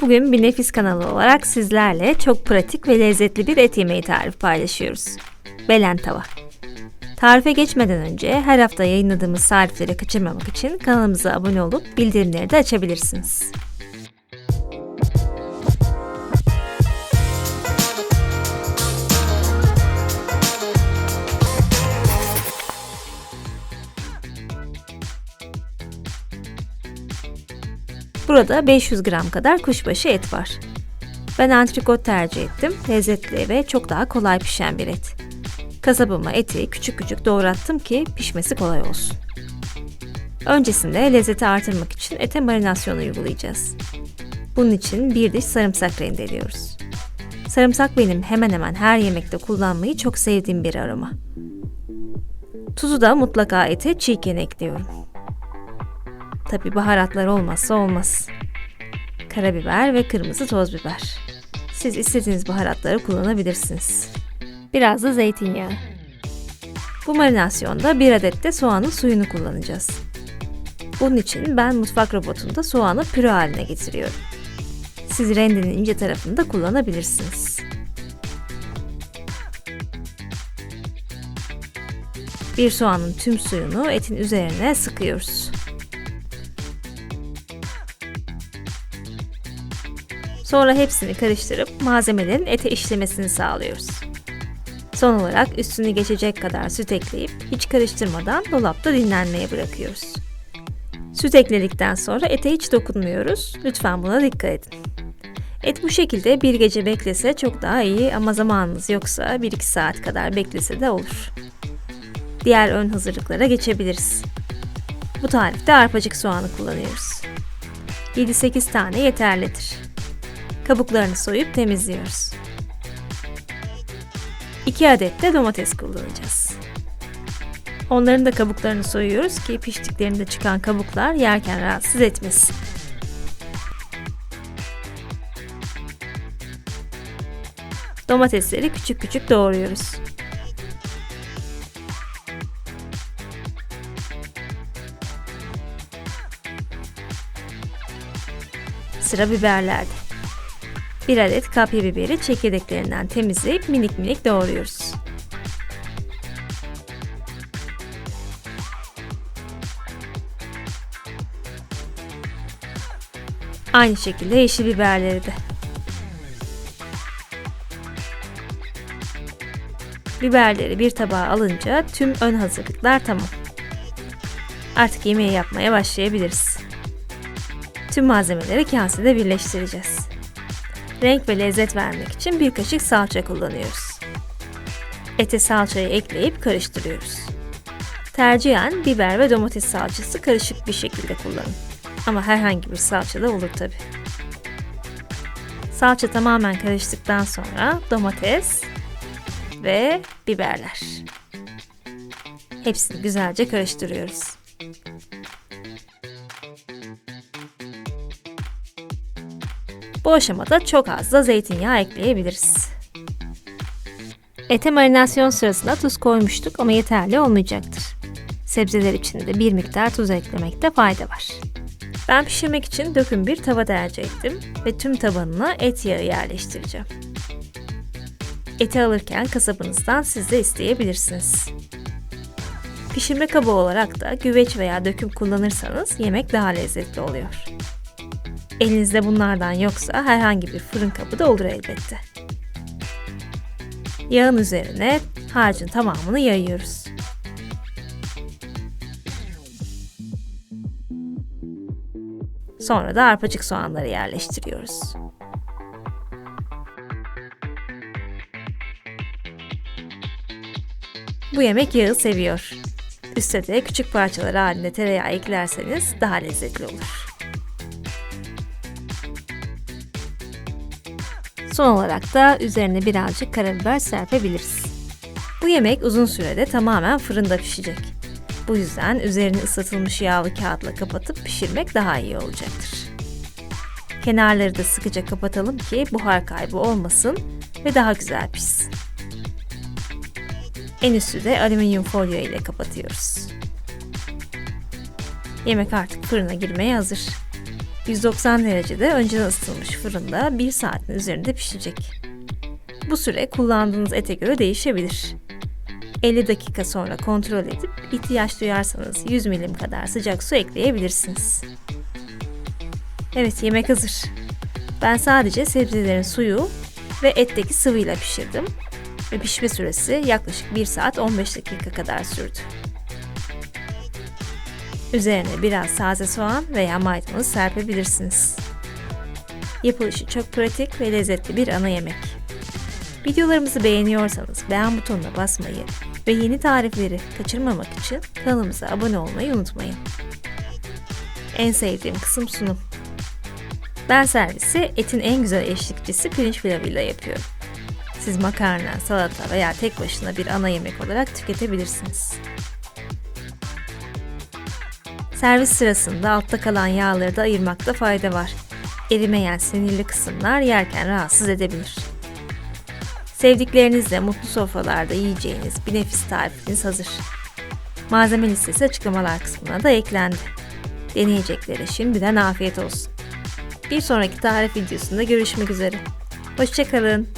Bugün bir nefis kanalı olarak sizlerle çok pratik ve lezzetli bir et yemeği tarifi paylaşıyoruz. Belen tava. Tarife geçmeden önce her hafta yayınladığımız tarifleri kaçırmamak için kanalımıza abone olup bildirimleri de açabilirsiniz. Burada 500 gram kadar kuşbaşı et var. Ben antrikot tercih ettim. Lezzetli ve çok daha kolay pişen bir et. Kasabıma eti küçük küçük doğrattım ki pişmesi kolay olsun. Öncesinde lezzeti artırmak için ete marinasyon uygulayacağız. Bunun için bir diş sarımsak rendeliyoruz. Sarımsak benim hemen hemen her yemekte kullanmayı çok sevdiğim bir aroma. Tuzu da mutlaka ete çiğken ekliyorum. Tabi baharatlar olmazsa olmaz. Karabiber ve kırmızı toz biber. Siz istediğiniz baharatları kullanabilirsiniz. Biraz da zeytinyağı. Bu marinasyonda bir adet de soğanın suyunu kullanacağız. Bunun için ben mutfak robotunda soğanı püre haline getiriyorum. Siz rendenin ince tarafını da kullanabilirsiniz. Bir soğanın tüm suyunu etin üzerine sıkıyoruz. Sonra hepsini karıştırıp malzemelerin ete işlemesini sağlıyoruz. Son olarak üstünü geçecek kadar süt ekleyip hiç karıştırmadan dolapta dinlenmeye bırakıyoruz. Süt ekledikten sonra ete hiç dokunmuyoruz. Lütfen buna dikkat edin. Et bu şekilde bir gece beklese çok daha iyi ama zamanınız yoksa 1-2 saat kadar beklese de olur. Diğer ön hazırlıklara geçebiliriz. Bu tarifte arpacık soğanı kullanıyoruz. 7-8 tane yeterlidir. Kabuklarını soyup temizliyoruz. 2 adet de domates kullanacağız. Onların da kabuklarını soyuyoruz ki piştiklerinde çıkan kabuklar yerken rahatsız etmesin. Domatesleri küçük küçük doğruyoruz. Sıra biberlerde. Bir adet kapya biberi çekirdeklerinden temizleyip minik minik doğruyoruz. Aynı şekilde yeşil biberleri de. Biberleri bir tabağa alınca tüm ön hazırlıklar tamam. Artık yemeği yapmaya başlayabiliriz. Tüm malzemeleri kasede birleştireceğiz. Renk ve lezzet vermek için bir kaşık salça kullanıyoruz. Ete salçayı ekleyip karıştırıyoruz. Tercihen biber ve domates salçası karışık bir şekilde kullanın. Ama herhangi bir salça da olur tabi. Salça tamamen karıştıktan sonra domates ve biberler. Hepsini güzelce karıştırıyoruz. Bu aşamada çok az da zeytinyağı ekleyebiliriz. Ete marinasyon sırasında tuz koymuştuk ama yeterli olmayacaktır. Sebzeler için de bir miktar tuz eklemekte fayda var. Ben pişirmek için döküm bir tava tercih ettim ve tüm tabanına et yağı yerleştireceğim. Eti alırken kasabınızdan siz de isteyebilirsiniz. Pişirme kabı olarak da güveç veya döküm kullanırsanız yemek daha lezzetli oluyor. Elinizde bunlardan yoksa herhangi bir fırın kabı da olur elbette. Yağın üzerine harcın tamamını yayıyoruz. Sonra da arpacık soğanları yerleştiriyoruz. Bu yemek yağı seviyor. Üste de küçük parçalar halinde tereyağı eklerseniz daha lezzetli olur. Son olarak da üzerine birazcık karabiber serpebiliriz. Bu yemek uzun sürede tamamen fırında pişecek. Bu yüzden üzerini ısıtılmış yağlı kağıtla kapatıp pişirmek daha iyi olacaktır. Kenarları da sıkıca kapatalım ki buhar kaybı olmasın ve daha güzel pişsin. En üstü de alüminyum folyo ile kapatıyoruz. Yemek artık fırına girmeye hazır. 190 derecede önceden ısıtılmış fırında 1 saatin üzerinde pişecek. Bu süre kullandığınız ete göre değişebilir. 50 dakika sonra kontrol edip ihtiyaç duyarsanız 100 milim kadar sıcak su ekleyebilirsiniz. Evet yemek hazır. Ben sadece sebzelerin suyu ve etteki sıvıyla pişirdim ve pişme süresi yaklaşık 1 saat 15 dakika kadar sürdü. Üzerine biraz taze soğan veya maydanoz serpebilirsiniz. Yapılışı çok pratik ve lezzetli bir ana yemek. Videolarımızı beğeniyorsanız beğen butonuna basmayı ve yeni tarifleri kaçırmamak için kanalımıza abone olmayı unutmayın. En sevdiğim kısım sunum. Ben servisi etin en güzel eşlikçisi pirinç pilavıyla yapıyorum. Siz makarna, salata veya tek başına bir ana yemek olarak tüketebilirsiniz. Servis sırasında altta kalan yağları da ayırmakta fayda var. Erimeyen sinirli kısımlar yerken rahatsız edebilir. Sevdiklerinizle mutlu sofralarda yiyeceğiniz bir nefis tarifiniz hazır. Malzeme listesi açıklamalar kısmına da eklendi. Deneyeceklere şimdiden afiyet olsun. Bir sonraki tarif videosunda görüşmek üzere. Hoşçakalın.